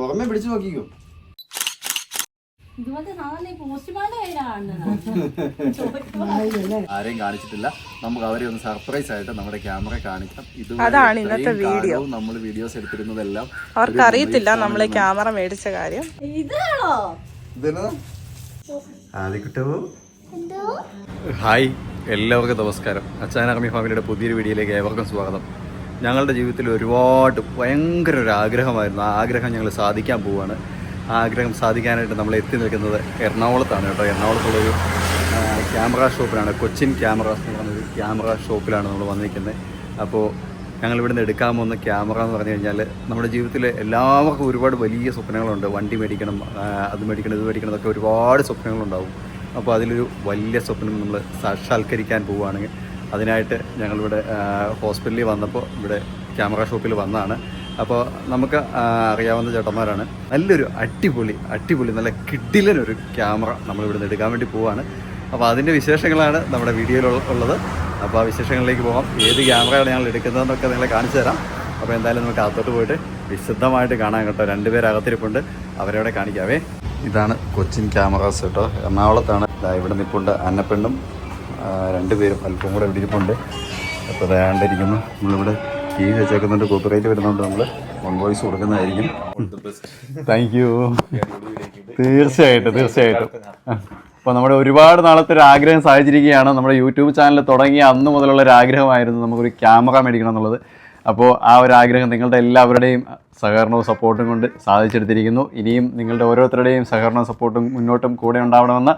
പുറമെ പിടിച്ചു നോക്കിക്കോ. ആരെയും കാണിച്ചിട്ടില്ല. നമുക്ക് അവരെ ഒന്ന് സർപ്രൈസ് ആയിട്ട് നമ്മുടെ ക്യാമറ കാണിക്കാം. ഇത് അതാണ് ഇന്നത്തെ വീഡിയോ. നമ്മൾ വീഡിയോസ് എടുത്തിരുന്നതെല്ലാം അവർക്ക് അറിയത്തില്ല നമ്മളെ ക്യാമറ മേടിച്ച കാര്യം. ഇതാണോ? ഹായ് എല്ലാവർക്കും നമസ്കാരം. അച്ചാനാർമി ഫാമിലിയുടെ പുതിയൊരു വീഡിയോയിലേക്ക് ഏവർക്കും സ്വാഗതം. ഞങ്ങളുടെ ജീവിതത്തിൽ ഒരുപാട് ഭയങ്കര ഒരു ആഗ്രഹമായിരുന്നു. ആ ആഗ്രഹം ഞങ്ങൾ സാധിക്കാൻ പോവുകയാണ് ആ ആഗ്രഹം സാധിക്കാനായിട്ട് നമ്മൾ എത്തി നിൽക്കുന്നത് എറണാകുളത്താണ് കേട്ടോ. എറണാകുളത്തുള്ളൊരു ക്യാമറ ഷോപ്പിലാണ്. കൊച്ചിൻ ക്യാമറാസ് എന്ന് പറഞ്ഞൊരു ക്യാമറ ഷോപ്പിലാണ് നമ്മൾ വന്നിരിക്കുന്നത്. അപ്പോൾ ഞങ്ങൾ ഇവിടുന്ന് എടുക്കാൻ പോകുന്ന ക്യാമറ എന്ന് പറഞ്ഞു കഴിഞ്ഞാൽ നമ്മുടെ ജീവിതത്തിൽ എല്ലാവർക്കും ഒരുപാട് വലിയ സ്വപ്നങ്ങളുണ്ട്. വണ്ടി മേടിക്കണം അത് മേടിക്കണം ഇത് മേടിക്കണം എന്നൊക്കെ ഒരുപാട് സ്വപ്നങ്ങളുണ്ടാവും. അപ്പോൾ അതിലൊരു വലിയ സ്വപ്നം നമ്മൾ സാക്ഷാത്കരിക്കാൻ പോവുകയാണെങ്കിൽ അതിനായിട്ട് ഞങ്ങളിവിടെ ഹോസ്പിറ്റലിൽ വന്നപ്പോൾ ഇവിടെ ക്യാമറ ഷോപ്പിൽ വന്നതാണ്. അപ്പോൾ നമുക്ക് അറിയാവുന്ന ചേട്ടന്മാരാണ്. നല്ലൊരു അടിപൊളി അടിപൊളി നല്ല കിഡിലനൊരു ക്യാമറ നമ്മളിവിടുന്ന് എടുക്കാൻ വേണ്ടി പോവാണ്. അപ്പോൾ അതിന്റെ വിശേഷങ്ങളാണ് നമ്മുടെ വീഡിയോയിൽ ഉള്ളത്. അപ്പോൾ ആ വിശേഷങ്ങളിലേക്ക് പോകാം. ഏത് ക്യാമറയാണ് ഞങ്ങൾ എടുക്കുന്നതെന്നൊക്കെ നിങ്ങളെ കാണിച്ചു തരാം. അപ്പോൾ എന്തായാലും നമുക്ക് അകത്തോട്ട് പോയിട്ട് വിശദമായിട്ട് കാണാൻ കേട്ടോ. രണ്ടുപേർ അകത്തിരിപ്പുണ്ട്. അവരവിടെ കാണിക്കാവേ. ഇതാണ് കൊച്ചിൻ ക്യാമറാസ് കേട്ടോ. എറണാകുളത്താണ്. ഇവിടെ നിൽപ്പുണ്ട് അന്നപ്പെണ്ണും. രണ്ടുപേരും അല്പം കൂടെ ഇവിടെ ഇരിപ്പുണ്ട് അപ്പോൾ വേണ്ടിരിക്കുന്നു നമ്മളിവിടെ ടീ വെച്ചേക്കുന്നുണ്ട് കോപ്പിറൈറ്റ് വരുന്നുണ്ട് നമ്മൾ വൺ വോയിസ് കൊടുക്കുന്നതായിരിക്കും. താങ്ക് യു തീർച്ചയായിട്ടും തീർച്ചയായിട്ടും. അപ്പോൾ നമ്മുടെ ഒരുപാട് നാളത്തെ ഒരു ആഗ്രഹം സാധിച്ചിരിക്കുകയാണ്. നമ്മുടെ യൂട്യൂബ് ചാനൽ തുടങ്ങിയ അന്ന് മുതലുള്ള ഒരു ആഗ്രഹമായിരുന്നു നമുക്കൊരു ക്യാമറ മേടിക്കണം എന്നുള്ളത്. അപ്പോൾ ആ ഒരു ആഗ്രഹം നിങ്ങളുടെ എല്ലാവരുടെയും സഹകരണവും സപ്പോർട്ടും കൊണ്ട് സാധിച്ചെടുത്തിരിക്കുന്നു. ഇനിയും നിങ്ങളുടെ ഓരോരുത്തരുടെയും സഹകരണവും സപ്പോർട്ടും മുന്നോട്ടും കൂടെ ഉണ്ടാവണമെന്ന്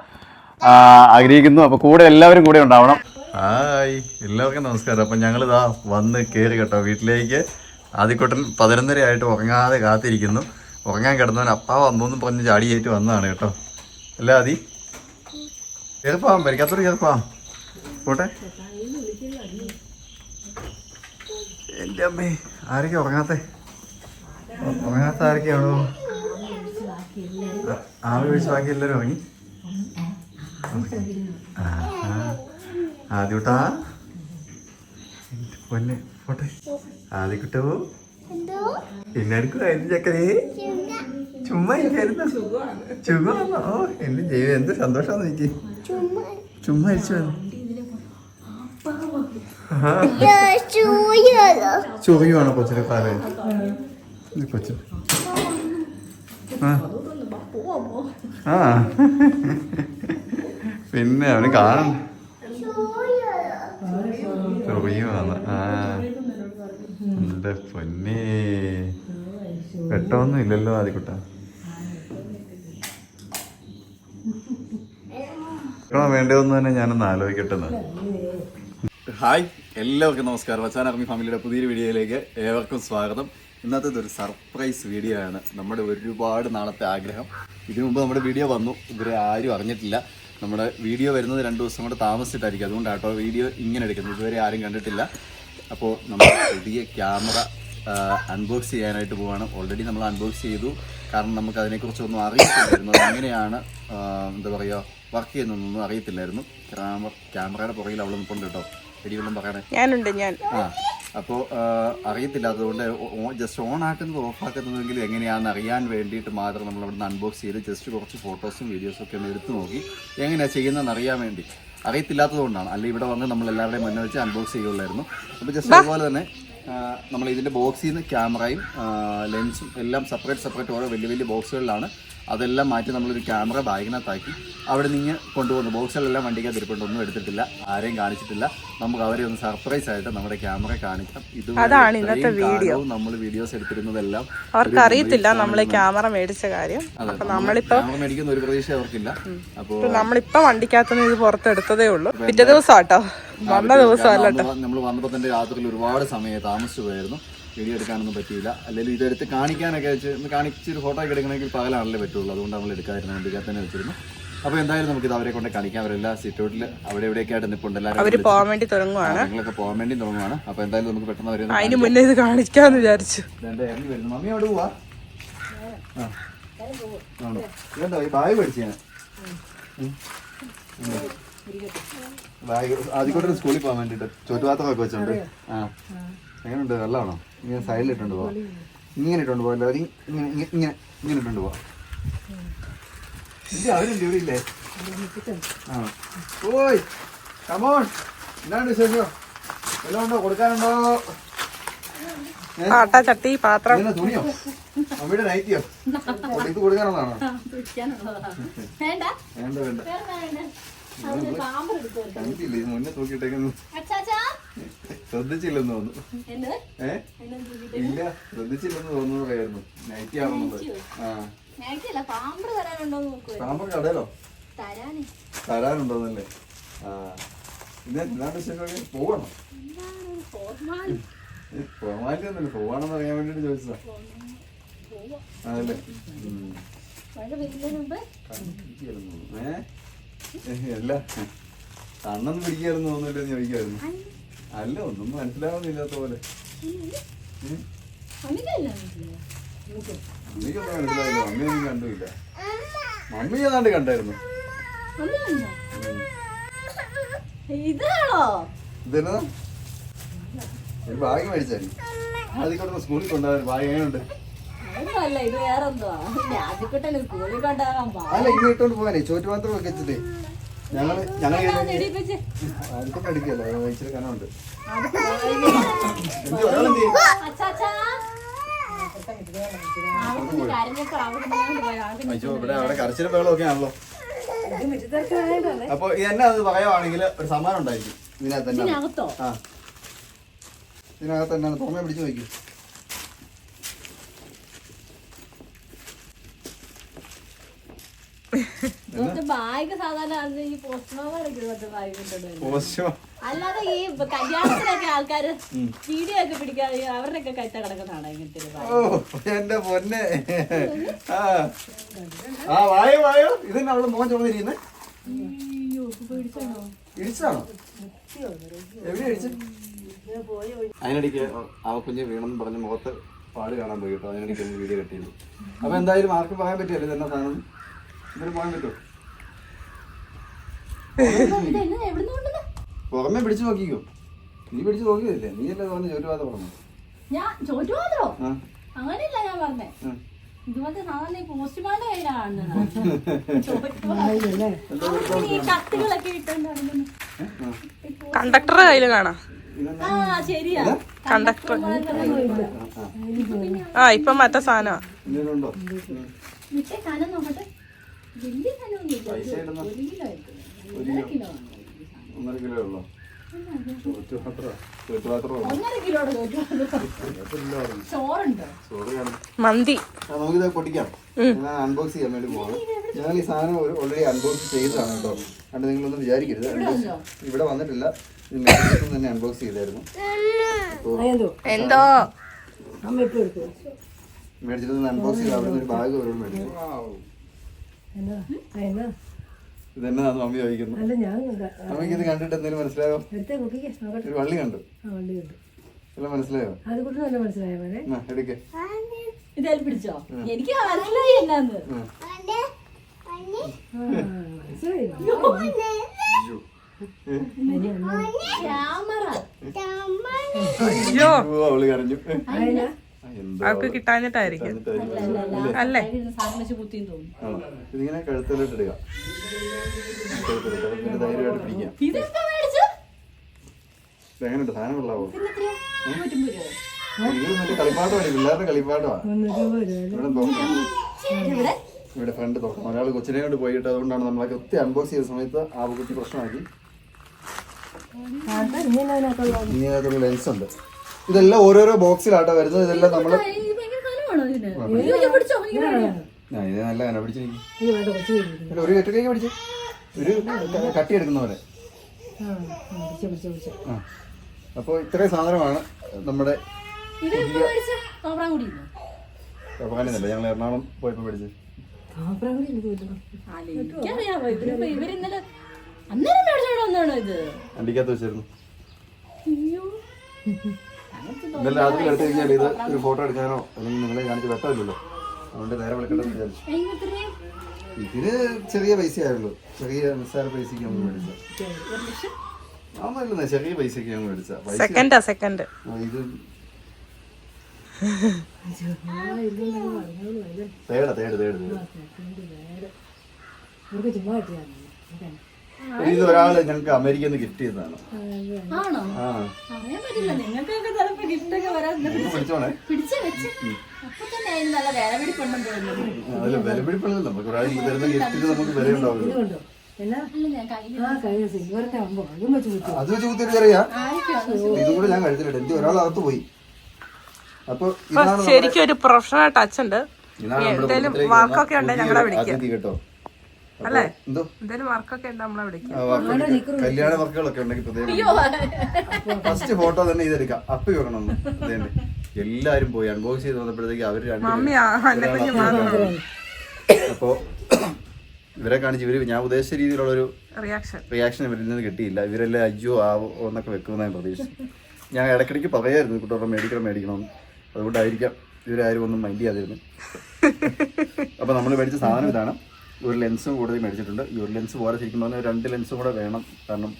ആഗ്രഹിക്കുന്നു. അപ്പോൾ കൂടെ എല്ലാവരും കൂടെ ഉണ്ടാവണം. ഹായ്. എല്ലാവർക്കും നമസ്കാരം. അപ്പം ഇതാ വന്ന് കയറി കേട്ടോ വീട്ടിലേക്ക്. ആദ്യക്കൊട്ടൻ പതിനൊന്നര ആയിട്ട് ഉറങ്ങാതെ കാത്തിരിക്കുന്നു. ഉറങ്ങാൻ കിടന്നവൻ അപ്പാ വന്നു പറഞ്ഞ് ചാടിയേറ്റ് വന്നതാണ് കേട്ടോ. അല്ല ആദി. കയറിപ്പോവാം പരിക്കാത്തൊരു കയറിപ്പോവാം പോട്ടെ. എന്റെ അമ്മേ ആരൊക്കെ ഉറങ്ങാത്തെ? ഉറങ്ങാത്ത ആരൊക്കെയാണോ? ആവി വിളിച്ച് ബാക്കി എല്ലാവരും ഉറങ്ങി. ആദ്യട്ടാ പൊന്നെ പോട്ടെ. ആദ്യക്കുട്ടോ പിന്നെ എടുക്കുക എന്ത് ചക്കരേ ചുമ്മാ. ഇല്ലായിരുന്നു ചുമ്മാണോ ഓ എന്റെ ജീവിതം എന്ത് സന്തോഷാന്ന് എനിക്ക്. ചുമ്മാ. ഇരിച്ചു വന്നു. ചൊറിയുവാണോ കൊച്ചിനെ പാൽ കൊച്ചു ആ. ആ. പിന്നെ അവന് കാണണ്ട ചൊറിയുവാന്ന് ആ. എന്റെ പൊന്നേ. വെട്ടമൊന്നും ഇല്ലല്ലോ ആദ്യക്കുട്ട വേണ്ടതെന്ന് തന്നെ ഞാനൊന്ന് ആലോചിക്കട്ടെ ഹായ് എല്ലാവർക്കും നമസ്കാരം. വച്ചാൻ അറിഞ്ഞ ഫാമിലിയുടെ പുതിയൊരു വീഡിയോയിലേക്ക് ഏവർക്കും സ്വാഗതം. ഇന്നത്തെ ഒരു സർപ്രൈസ് വീഡിയോ ആണ് നമ്മുടെ ഒരുപാട് നാളത്തെ ആഗ്രഹം. ഇതിനു മുമ്പ് നമ്മുടെ വീഡിയോ വന്നു. ഇവരെ ആരും അറിഞ്ഞിട്ടില്ല. നമ്മുടെ വീഡിയോ വരുന്നത് രണ്ട് ദിവസം കൊണ്ട് താമസിച്ചിട്ടായിരിക്കും. അതുകൊണ്ടാട്ടോ വീഡിയോ ഇങ്ങനെ എടുക്കുന്നത്. ഇതുവരെ ആരും കണ്ടിട്ടില്ല. അപ്പോൾ നമ്മൾ പുതിയ ക്യാമറ അൺബോക്സ് ചെയ്യാനായിട്ട് പോവാണ്. ഓൾറെഡി നമ്മൾ അൺബോക്സ് ചെയ്തു. കാരണം നമുക്ക് അതിനെക്കുറിച്ചൊന്നും അറിയത്തില്ലായിരുന്നു. എങ്ങനെയാണ് എന്താ പറയുക വർക്ക് ചെയ്യുന്നതൊന്നും അറിയത്തില്ലായിരുന്നു. ക്യാമറ ക്യാമറയുടെ പുറകിൽ അവൾ നിൽപ്പുണ്ട് കേട്ടോ. വെടിവെള്ളം പറയണേ. ഞാനുണ്ട് ഞാൻ. ആ. അപ്പോൾ അറിയത്തില്ല അതുകൊണ്ട് ജസ്റ്റ് ഓൺ ആക്കുന്നത് ഓഫാക്കുന്നതെങ്കിൽ എങ്ങനെയാണെന്ന് അറിയാൻ വേണ്ടിയിട്ട് മാത്രം നമ്മൾ അവിടെ നിന്ന് അൺബോക്സ് ചെയ്ത് ജസ്റ്റ് കുറച്ച് ഫോട്ടോസും വീഡിയോസും ഒക്കെ ഒന്ന് എടുത്തു നോക്കി എങ്ങനെയാണ് ചെയ്യുന്നതെന്ന് അറിയാൻ വേണ്ടി. അറിയത്തില്ലാത്തത് കൊണ്ടാണ് അല്ലെങ്കിൽ ഇവിടെ വന്ന് നമ്മൾ എല്ലാവരുടെയും മുന്നേ വെച്ച് അൺബോക്സ് ചെയ്യുള്ളായിരുന്നു അപ്പോൾ ജസ്റ്റ് അതുപോലെ തന്നെ നമ്മൾ ഇതിന്റെ ബോക്സിൽ നിന്ന് ക്യാമറയും ലെൻസും എല്ലാം സെപ്പറേറ്റ് സെപ്പറേറ്റ് ഓരോ വലിയ വലിയ ബോക്സുകളിലാണ് അതെല്ലാം മാറ്റി നമ്മളൊരു ക്യാമറ ബാഗിനകത്താക്കി അവിടെ നിന്ന് കൊണ്ടുപോകുന്നു. ബോക്സിലെല്ലാം വണ്ടിക്കകത്ത് ഇരിപ്പുണ്ട്. ഒന്നും എടുത്തിട്ടില്ല. ആരെയും കാണിച്ചിട്ടില്ല. നമുക്ക് അവരെ ഒന്ന് സർപ്രൈസ് ആയിട്ട് നമ്മുടെ ക്യാമറ കാണിക്കാം. ഇത് അതാണ് ഇന്നത്തെ വീഡിയോ. നമ്മൾ വീഡിയോസ് എടുത്തിരുന്നതെല്ലാം അവർക്ക് അറിയത്തില്ല നമ്മളെ ക്യാമറ മേടിച്ച കാര്യം. അപ്പൊ നമ്മളിപ്പോ മേടിക്കുന്ന ഒരു പ്രതീക്ഷ അവർക്കില്ല. അപ്പോൾ ഇപ്പൊ നമ്മളിപ്പോ വണ്ടിക്കകത്തുനിന്ന് ഇത് പുറത്തെടുത്തതേ ഉള്ളൂ. പിറ്റേ ദിവസം കേട്ടോ വന്ന ദിവസം അല്ല നമ്മൾ വന്നപ്പോ തന്നെ രാത്രിയിൽ ഒരുപാട് സമയം താമസിച്ചു പോയായിരുന്നു. വീഡിയോ എടുക്കാനൊന്നും പറ്റിയില്ല. അല്ലെങ്കിൽ ഇതെടുത്ത് കാണിക്കാനൊക്കെ വെച്ച് ഒന്ന് കാണിച്ചൊരു ഫോട്ടോ ഒക്കെ എടുക്കണമെങ്കിൽ പകലാണല്ലേ പറ്റുള്ളൂ. അതുകൊണ്ട് നമ്മൾ എടുക്കാതിരുന്നു വണ്ടിക്കകത്ത് തന്നെ വെച്ചിരുന്നു. അപ്പോൾ എന്തായാലും നമുക്ക് ഇത് അവരെ കൊണ്ട് കാണിക്കാം. അവരെല്ലാം സിറ്റൗട്ടിൽ അവിടെ എവിടെയൊക്കെ ആയിട്ട് നിൽപ്പുണ്ട് എല്ലാവരും പോകാൻ വേണ്ടി തുടങ്ങുവാണ്. നിങ്ങളൊക്കെ പോകാൻ വേണ്ടി തുടങ്ങുവാണ്. അപ്പോൾ എന്തായാലും നമുക്ക് പെട്ടെന്ന് അവരെ അതിന് മുന്നേ ഇത് കാണിക്കാന്ന് വിചാരിച്ചു. എന്റെ ഇറങ്ങി വരുന്നു. മമ്മി അവിടെ പോവാ. ആ. ആണോ? ഇതെന്താ? ഈ ബാഗ് മേടിച്ചു ഞാൻ. ബാഗ്. ആദ്യക്കൂട്ടം സ്കൂളിൽ പോകാൻ വേണ്ടിട്ട് ചോറ്റുപാത്രമൊക്കെ വെച്ചോണ്ട്. ആ. എങ്ങനെയുണ്ട്? വെള്ളമാണോ ഇങ്ങനെ സൈഡിലിട്ടുണ്ട് പോവാം ഇങ്ങനെ ഇട്ടുണ്ട് പോകല്ലോ അല്ലാതെ ഇങ്ങനെ ഇങ്ങനെ ഇങ്ങനെ ഇട്ടുണ്ട് പോവാം ഇല്ല അവരുണ്ട് ഇവിടെ ഇല്ലേ. ആ. ഓയ് കമോൺ എന്താണ് വിശേഷം? എല്ലാം ഉണ്ടോ? കൊടുക്കാനുണ്ടോ? ആട്ട ചട്ടി പാത്രം. തുണിയോ? അമ്മയുടെ നൈറ്റിയോ? ഇത് കൊടുക്കാനുള്ളതാണോ? വേണ്ട. വേണ്ട വേണ്ട. മുന്നേ തൂക്കിയിട്ടേക്കുന്നു ശ്രദ്ധിച്ചില്ലെന്ന് തോന്നുന്നു. ഏ? ഇല്ല ശ്രദ്ധിച്ചില്ലെന്ന് തോന്നുന്നു പറയായിരുന്നു. നൈറ്റി ആവുന്നത് ആ. കടയിലോ? തരാനേ. തരാനുണ്ടോന്നല്ലേ? ആ. പിന്നെ എന്താണ് വെച്ചാൽ പോവണം? പോവാലി ഫോർമാലിറ്റി ഒന്നുമില്ല. പോവാണെന്ന് അറിയാൻ വേണ്ടിട്ട് ചോദിച്ചതാ. അതല്ലേ? ഏ, അല്ല. കണ്ണൊന്നും പിടിക്കായിരുന്നു തോന്നില്ലെന്ന് ചോദിക്കായിരുന്നു അല്ല ഒന്നും മനസ്സിലാവുന്നില്ലാത്ത പോലെ മനസ്സിലായില്ല. കണ്ടുമില്ല മമ്മി ഏതാണ്ട് കണ്ടായിരുന്നു. ഇതാണോ? ഇതെന്നാ? ഒരു ബാഗ് മേടിച്ചാൽ അതിക്കൊണ്ട് സ്കൂളിൽ കൊണ്ടുപോകാൻ ബാഗ് എങ്ങനെയുണ്ട്? അതൊന്നുമല്ല ഇത് വേറെന്തോ? ആദ്യക്കുട്ടന് സ്കൂളിൽ കൊണ്ടുപോകാൻ അല്ല ഇത് ഇട്ടോണ്ട് പോകാനേ. ചോറ്റുപാത്രം ഒക്കെ വെച്ചിട്ട്. ഞങ്ങൾ ഞങ്ങൾ പാടിപ്പിച്ച് അടുത്തൊക്കെ അടിക്കല്ലോ ഇച്ചിരി കനമുണ്ട് അത് എന്ത് ചെയ്യും? അയ്യോ ഇവിടെ അവിടെ കരച്ചിലും ബഹളമൊക്കെ ആണല്ലോ. അപ്പൊ എന്നെ അത് പറയുവാണെങ്കിൽ ഒരു സമ്മാനം ഉണ്ടായിരിക്കും. ഇതിനകത്ത് തന്നെ ആ. ഇതിനകത്ത് തന്നെ പുറമെ പിടിച്ചു നോക്കി. ബാഗ് സാധാരണ ഈ ബാഗ് അല്ലാതെ ഈ കല്യാണത്തിനൊക്കെ ആൾക്കാര് വീഡിയോ ഒക്കെ പിടിക്കാതെ അവരുടെയൊക്കെ കൈത്ത കിടക്കുന്നതാണ് ഇങ്ങനത്തെ എന്റെ പൊന്നെ. ആ. വായോ അവൾ മോൻ ഇടിച്ചാണോ? എവിടെ ഇടിച്ചു? അതിനിടയ്ക്ക് ആ കുഞ്ഞ് വീണെന്ന് പറഞ്ഞ് മുഖത്ത് പാട് കാണാൻ പോയി കേട്ടോ. അതിനിടയ്ക്ക് വീഡിയോ കട്ട് അപ്പൊ എന്തായാലും ആർക്കും പറയാൻ പറ്റിയല്ലോ എന്നെ സാധനം. പോകാൻ പറ്റുമോ കൊണ്ടുവന്ന പുറമെ പിടിച്ചു നോക്കിക്കോ. നീ പിടിച്ചു നോക്കിയതല്ലേ? നീ അല്ലേ പറഞ്ഞ ജോലിവാദ പറഞ്ഞു ഞാൻ ചോറ്റു മാത്രോ ആ. അങ്ങനെയല്ല ഞാൻ പറഞ്ഞേ. ഇതുപോലത്തെ സാധാരണ പോസ്റ്റ്മാന്റെ കയ്യിലാണ് കത്തുകളൊക്കെ കണ്ടക്ടറുടെ കയ്യിൽ കാണാം. കണ്ടക്ടർ. ആ ഇപ്പൊ മറ്റേ സാധനമാ. വലിയ പൈസ ഇടുന്ന ഒരു കിലോ ആയിരിക്കും ഒരു ഒന്നര കിലോ. ആണ്. ഒന്നര കിലോ ഉള്ളോ? ചോറ്റുപാത്രോ ഒന്നര കിലോയുടെ ചോറുണ്ടോ? ചോറ് കാണും മന്തി. ആ, നമുക്കിത് പൊട്ടിക്കാം. ഞാൻ അൺബോക്സ് ചെയ്യാൻ വേണ്ടി പോവാണ്. ഞാൻ ഈ സാധനം ഓൾറെഡി അൺബോക്സ് ചെയ്തതാണ് കേട്ടോ. കണ്ട് നിങ്ങളൊന്നും വിചാരിക്കരുത്. unbox- ഇവിടെ വന്നിട്ടില്ല. ഇത് മേടിച്ചിട്ട് തന്നെ അൺബോക്സ് ചെയ്തായിരുന്നു. എന്തോ? മേടിച്ചിട്ട് അൺബോക്സ് ചെയ്ത് അവിടെ ഒരു ബാഗ് ഒരു മേടിച്ചു. ഇതെന്നാന്ന് മമ്മി ചോദിക്കുന്നു. മമ്മിക്ക് ഇത് കണ്ടിട്ട് എന്തെങ്കിലും മനസ്സിലായോ? ഒരു വള്ളി കണ്ടു. എല്ലാം മനസ്സിലായോ? എടുക്ക്. പിടിച്ചോ? എനിക്ക് മനസ്സിലായി എന്നാന്ന്. ക്യാമറ. അവൾ കരഞ്ഞു. അവർക്ക് കിട്ടാഞ്ഞിട്ടായിരിക്കും. അല്ലേ? ഇതിങ്ങനെ കഴുത്തിലോട്ട് ഇടുക. എങ്ങനെയുണ്ട് സാധനം കൊള്ളാവോ? കളിപ്പാട്ടമാണ് പിള്ളേരുടെ കളിപ്പാട്ടമാണ് ഇവിടെ ഫ്രണ്ട് തുറക്കണം. ഒരാൾ കൊച്ചിനെ കൊണ്ട് പോയിട്ട് അതുകൊണ്ടാണ് നമ്മളൊക്കെ ഒത്തിരി അൺബോക്സ് ചെയ്ത സമയത്ത് ആ കുട്ടി പ്രശ്നമാക്കി. ലെൻസ് ഉണ്ട്. ഇതെല്ലാം ഓരോരോ ബോക്സിലാട്ടോ വരുന്നത്. ഇതെല്ലാം നമ്മൾ ഇത് പിടിച്ചോ? നല്ല കന പിടിച്ചിരിക്കും ഒരു കെട്ടിലേക്ക് പിടിച്ച്. ഒരു കട്ടി എടുക്കുന്ന പോലെ. ആ അപ്പോൾ ഇത്രയും സാധനമാണ് നമ്മുടെ ഞങ്ങൾ എറണാകുളം പോയപ്പോൾ പിടിച്ച് അല്ല, വെച്ചായിരുന്നു അയ്യോ. ഇന്നലെ രാത്രി എടുത്തു കഴിഞ്ഞാൽ ഇത് ഒരു ഫോട്ടോ എടുക്കാനോ അല്ലെങ്കിൽ നിങ്ങളെ കാണിച്ച് വെട്ടമില്ലല്ലോ. അതുകൊണ്ട് നേരെ വിളിക്കണ്ടെന്ന് വിചാരിച്ചു. ഇതിന് ചെറിയ പൈസയായുള്ളൂ. ചെറിയ നിസ്സാര പൈസക്ക് നമ്മൾ മേടിച്ച ആന്നല്ലേ ചെറിയ പൈസക്ക് ഞങ്ങൾ മേടിച്ച സെക്കൻഡാ സെക്കൻഡ്. ഇത് തേട തേട് തേട് തേട്. ഇത് ഒരാൾ ഞങ്ങൾക്ക് അമേരിക്കയിൽ നിന്ന് ഗിഫ്റ്റ് ചെയ്തതാണ്. ആണോ? ആ. പറയാൻ പറ്റില്ല. നിങ്ങൾക്കൊക്കെ ചിലപ്പോ ഗിഫ്റ്റ് ഒക്കെ വരാൻ ഇത് പിടിച്ചോണേ പിടിച്ചു വെച്ച്. അപ്പൊ തന്നെ അതിന് നല്ല വിലപിടിപ്പുണ്ടെന്ന് തോന്നുന്നു. നമുക്ക് ഒരാൾ തരുന്ന ഗിഫ്റ്റിന് നമുക്ക് വില ഉണ്ടാവില്ല. അല്ല ഞാൻ കയ്യിൽ അത് വെച്ച് കുത്തിരി അറിയാം ആയിരിക്കും ഇതും കൂടെ ഞാൻ എനിക്ക് പോയി. അപ്പൊ ശരിക്കും ഒരു പ്രൊഫഷണൽ ടച്ച് ഉണ്ട്. ഇതാണ് കുടുംബത്തിലേക്ക് വർക്കൊക്കെ ഉണ്ടെങ്കിൽ ഞങ്ങളെ വിളിക്കാം കേട്ടോ. അല്ലേ? എന്തേലും വർക്കൊക്കെ ഉണ്ട് നമ്മളെ കല്യാണ വർക്കുകളൊക്കെ ഉണ്ടെങ്കിൽ ഫസ്റ്റ് ഫോട്ടോ തന്നെ ഇതെടുക്കാം. അപ്പി വെക്കണം. എല്ലാരും പോയി. അൺബോക്സ് ചെയ്ത് വന്നപ്പോഴത്തേക്ക് മാത്രം അപ്പോ ഇവരെ കാണിച്ച് ഇവർ ഞാൻ ഉദ്ദേശിച്ച രീതിയിലുള്ള ഒരു റിയാക്ഷൻ റിയാക്ഷൻ ഇവരിൽ നിന്ന് കിട്ടിയില്ല. ഇവരെല്ലാം അയ്യോ ആവോ എന്നൊക്കെ വെക്കുന്ന ഞാൻ പ്രതീക്ഷിച്ചു ഞാൻ ഇടയ്ക്കിടയ്ക്ക് പറയായിരുന്നു കുട്ടികളുടെ മേടിക്കണം മേടിക്കണം അതുകൊണ്ടായിരിക്കാം ഇവരാരും ഒന്നും മൈൻഡ് ചെയ്യാതിരുന്നു അപ്പൊ നമ്മൾ മേടിച്ച സാധനം ഇതാണ്. ഒരു ലെൻസും കൂടുതൽ മേടിച്ചിട്ടുണ്ട്. ഈ ഒരു ലെൻസ് പോലെ ശരിക്കും പറഞ്ഞാൽ രണ്ട് ലെൻസും കൂടെ വേണം. കാരണം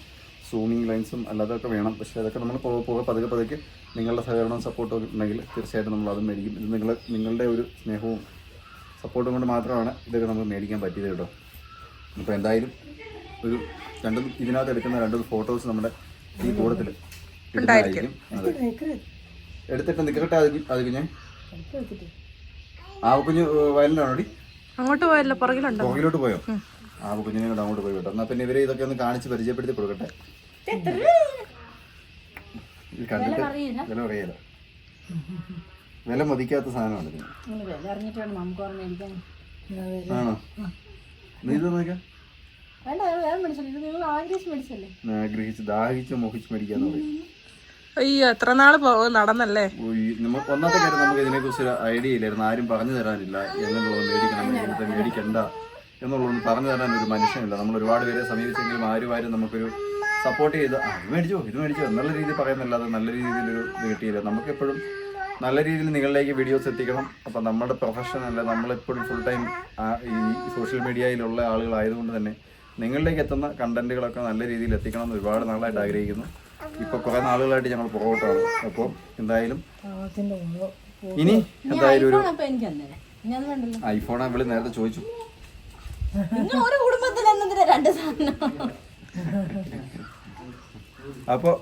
സൂമിങ് ലെൻസും അല്ലാതൊക്കെ വേണം. പക്ഷേ അതൊക്കെ നമ്മൾ പോകെ പോകെ പതുക്കെ പതുക്കെ നിങ്ങളുടെ സഹകരണവും സപ്പോർട്ടും ഉണ്ടെങ്കിൽ തീർച്ചയായിട്ടും നമ്മൾ അത് മേടിക്കും. ഇത് നിങ്ങൾ നിങ്ങളുടെ ഒരു സ്നേഹവും സപ്പോർട്ടും കൊണ്ട് മാത്രമാണ് ഇതൊക്കെ നമുക്ക് മേടിക്കാൻ പറ്റിയത് കേട്ടോ. അപ്പോൾ എന്തായാലും ഒരു രണ്ട് ഇതിനകത്ത് എടുക്കുന്ന രണ്ട് ഫോട്ടോസ് നമ്മുടെ ഈ കൂടത്തിൽ എടുത്തിട്ട് നിൽക്കട്ടെ അത്. അത് കുഞ്ഞെ ആ കുഞ്ഞ് വയലിനാണോടി അങ്ങോട്ട് പോയല്ലോ പുറകിലുണ്ടോ? പുറകിലോട്ട് പോയോ? ആ കുഞ്ഞിനെ കൊണ്ട് അങ്ങോട്ട് പോയി കേട്ടോ എന്നാ പിന്നെ ഇവരെ ഇതൊക്കെ ഒന്ന് കാണിച്ച് പരിചയപ്പെടുത്തി കൊടുക്കട്ടെ. കണ്ടിട്ട് വില അറിയാലോ വില മതിക്കാത്ത സാധനമാണ് ഇതിന് ആണോ? നീ ഇത് നോക്കാം ആഗ്രഹിച്ച് ദാഹിച്ച് മോഹിച്ച് മേടിക്കാന്ന് പറയും. അയ്യോ എത്ര നാൾ നടന്നല്ലേ? ഒന്നാമത്തെ കാര്യം നമുക്ക് ഇതിനെക്കുറിച്ച് ഒരു ഐഡിയ ഇല്ലായിരുന്നു ആരും പറഞ്ഞു തരാനില്ല. മേടിക്കണ്ട എന്നുള്ളതൊന്നും പറഞ്ഞു തരാൻ ഒരു മനുഷ്യനില്ല. നമ്മൾ ഒരുപാട് പേരെ സമീപിച്ചെങ്കിലും ആരും ആരും നമുക്കൊരു സപ്പോർട്ട് ചെയ്ത് അത് മേടിച്ചോ ഇത് മേടിച്ചോ എന്നുള്ള രീതിയിൽ പറയുന്നല്ലാതെ നല്ല രീതിയിൽ ഒരു ഇത് കിട്ടിയില്ല. നമുക്കെപ്പോഴും നല്ല രീതിയിൽ നിങ്ങളിലേക്ക് വീഡിയോസ് എത്തിക്കണം. അപ്പം നമ്മുടെ പ്രൊഫഷൻ അല്ല നമ്മളെപ്പോഴും ഫുൾ ടൈം ഈ സോഷ്യൽ മീഡിയയിലുള്ള ആളുകളായതുകൊണ്ട് തന്നെ നിങ്ങളിലേക്ക് എത്തുന്ന കണ്ടന്റുകളൊക്കെ നല്ല രീതിയിൽ എത്തിക്കണം എന്ന് ഒരുപാട് നാളായിട്ട് ആഗ്രഹിക്കുന്നു. ഇപ്പൊ കുറെ നാളുകളായിട്ട് ഞങ്ങൾ പുറകോട്ടാണ് അപ്പോൾ എന്തായാലും ഇനി എന്തായാലും ഒരു ഐഫോണാ വിളി നേരത്തെ ചോദിച്ചു. അപ്പോൾ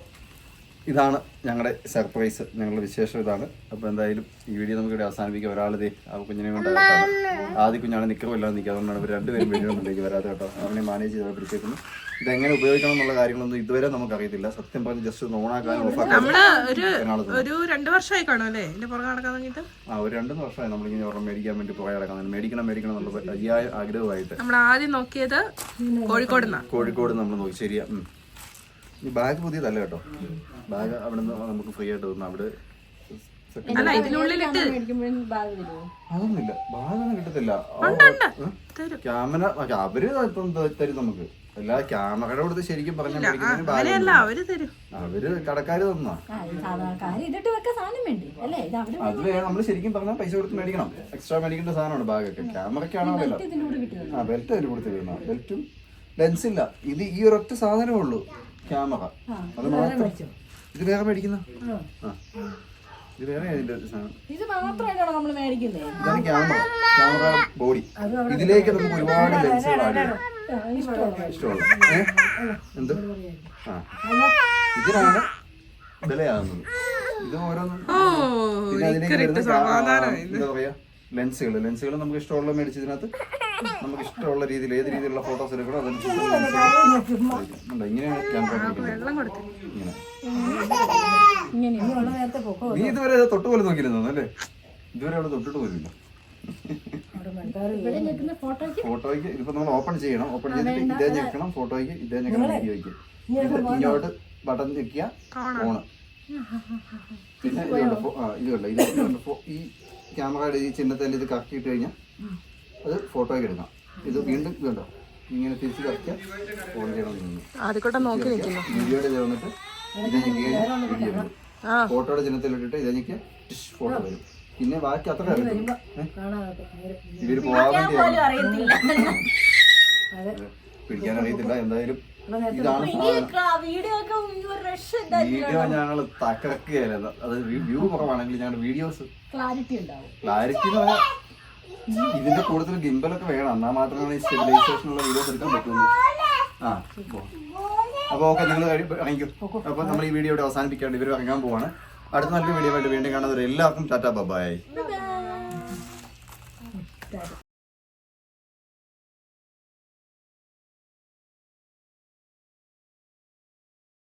ഇതാണ് ഞങ്ങളുടെ സർപ്രൈസ് ഞങ്ങളുടെ വിശേഷം ഇതാണ്. അപ്പോൾ എന്തായാലും ഈ വീഡിയോ നമുക്ക് ഇവിടെ അവസാനിപ്പിക്കാം. ഒരാളിതേ ആ കുഞ്ഞിനെ കൊണ്ട്. ആദ്യ കുഞ്ഞാണ് നിൽക്കറും എല്ലാം നിൽക്കുക അതുകൊണ്ടാണ് ഇവർ രണ്ടുപേരും വീഡിയോയിലേക്ക് വരാതെ കേട്ടോ. അവനെ മാനേജ് ചെയ്ത് പിടിച്ചേക്കുന്നു ഇതെങ്ങനെ ഉപയോഗിക്കണം എന്നുള്ള കാര്യങ്ങളൊന്നും ഇതുവരെ നമുക്ക് അറിയത്തില്ല സത്യം പറഞ്ഞ് ജസ്റ്റ് ഒന്ന് ഓണാക്കാനും ഓഫാക്കാനും ആ ഒരു രണ്ട് വർഷമായി നമ്മളിങ്ങനെ ഒരെണ്ണം മേടിക്കാൻ വേണ്ടി പുറകെ നടക്കുന്നത് മേടിക്കണം മേടിക്കണം എന്നുള്ള അതിയായ ആഗ്രഹമായിട്ട്. നമ്മൾ ആദ്യം നോക്കിയത് കോഴിക്കോട് കോഴിക്കോട് നമ്മൾ നോക്കി. ശരിയാ. ഈ ബാഗ് പുതിയതല്ല കേട്ടോ. ബാഗ് അവിടെ നിന്ന് നമുക്ക് ഫ്രീ ആയിട്ട് തന്നു. അവിടെ അല്ല ഇതിനുള്ളിലിട്ട് അതൊന്നുമില്ല. ബാഗൊന്നും കിട്ടത്തില്ല. ക്യാമറ അവർ തരും നമുക്ക്. എല്ലാ ക്യാമറയുടെ കൊടുത്ത് ശരിക്കും ബാഗ് അവർ തരും. അവർ കടക്കാര് തന്നാ. ആ ഇത് വെക്കാൻ സാധനം വേണ്ടി? അല്ലേ? ഇത് അവിടെ അത് നമ്മൾ നമ്മൾ ശരിക്കും പറഞ്ഞാൽ പൈസ കൊടുത്ത് മേടിക്കണം. എക്സ്ട്രാ മേടിക്കേണ്ട സാധനമാണ് ബാഗൊക്കെ. ക്യാമറയ്ക്കാണോ ആ ബെൽറ്റ് അതിൽ കൊടുത്ത് വരുന്ന ബെൽറ്റും ലെൻസ് ഇല്ല. ഇത് ഈ ഒരൊറ്റ സാധനമേ ഉള്ളൂ. ക്യാമറ. അത് മാത്രം ഇത് വേറെ മേടിക്കുന്ന? ഇത് വേറെ സാധനം? ഇത് മാത്രമായിട്ടാണോ നമ്മൾ മേടിക്കുന്നത് ഇതാണ് ക്യാമറ. Camera body. ഇതിലേക്ക് നമുക്ക് ഒരുപാട് ലെൻസുകൾ ആഡ് ചെയ്യാം ഇഷ്ടമുള്ള ഏ? എന്ത്? ആ. ഇതിനാണ് വിലയാകുന്നത്. ഇത് ഓരോന്നും ഓ പിന്നെ അതിലേക്ക് വരുന്ന ക്യാ- എന്താ പറയാ? ലെൻസുകൾ ലെൻസുകൾ നമുക്ക് ഇഷ്ടമുള്ള മേടിച്ച് ഇതിനകത്ത് നമുക്ക് ഇഷ്ടമുള്ള രീതിയിൽ ഏത് രീതിയിലുള്ള ഫോട്ടോസ് എടുക്കണോ അതനുസരിച്ച് ഇങ്ങനെയാണ് ക്യാമറ ഇങ്ങനെ ഇങ്ങനെയുള്ള നേരത്തെ പൊക്കോ നീ ഇതുവരെ ഇത് തൊട്ട് പോലും നോക്കിയിരുന്നു അല്ലേ? ഇതുവരെ അവിടെ തൊട്ടിട്ട് പോലില്ല ഫോട്ടോയ്ക്ക്? ഫോട്ടോയ്ക്ക് ഇതിപ്പോ നമ്മൾ ഓപ്പൺ ചെയ്യണം ഓപ്പൺ ചെയ്തിട്ട് ഇതേ ഞെക്കണം ഫോട്ടോയ്ക്ക് ഇതേ ഞെക്കണം വീഡിയോയ്ക്ക് ഇത് ഇങ്ങോട്ട് ബട്ടൺ ഞെക്കിയ ഓണ്. പിന്നെ ഇതുണ്ട് ഇതുണ്ട് ഈ ക്യാമറയുടെ ഈ ചിഹ്നത്തിൽ ഇത് കറക്കിയിട്ട് കഴിഞ്ഞാൽ അത് ഫോട്ടോയ്ക്ക് എടുക്കാം ഇത് വീണ്ടും ഇതുണ്ടോ ഇങ്ങനെ തിരിച്ച് കറക്റ്റ് ഫോൺ ചെയ്യണം നിന്ന് നോക്കി നിൽക്കുന്നു. വീഡിയോയുടെ ചേർന്നിട്ട് ഇത് ഞെക്കിയാൽ വീഡിയോ വരും ആ. ഫോട്ടോയുടെ ചിഹ്നത്തിൽ ഇട്ടിട്ട് ഇത് ഞെക്കിയ ഫോട്ടോ വരും. പിന്നെ ബാക്കി അത്ര ഇവർ പോകാൻ പിടിക്കാൻ അറിയത്തില്ല. എന്തായാലും ഇതാണ് വീഡിയോ ഒക്കെ ഒരു രക്ഷ വീഡിയോ ഞങ്ങൾ തകർക്കുകയല്ല അത് വ്യൂ കുറവാണെങ്കിൽ ഞങ്ങളുടെ വീഡിയോസ് ക്ലാരിറ്റി ഉണ്ടാവും. ക്ലാരിറ്റി എന്ന് പറഞ്ഞാൽ ഇതിന്റെ കൂടുതൽ ഗിംബലൊക്കെ വേണം. എന്നാൽ മാത്രമേ ഈ സ്റ്റെബിലൈസേഷനുള്ള വീഡിയോസ് എടുക്കാൻ പറ്റുള്ളൂ. ആ അപ്പോൾ അപ്പൊ ഓക്കെ നിങ്ങൾ ഇറങ്ങിക്കും അപ്പൊ നമ്മൾ ഈ വീഡിയോ ഇവിടെ അവസാനിപ്പിക്കാണ്ട് ഇവർ ഇറങ്ങാൻ പോവാണ്. അടുത്ത നല്ല വീഡിയോ ആയിട്ട് വീണ്ടും കാണുന്നവർ എല്ലാവർക്കും ടാറ്റാ ബബായി.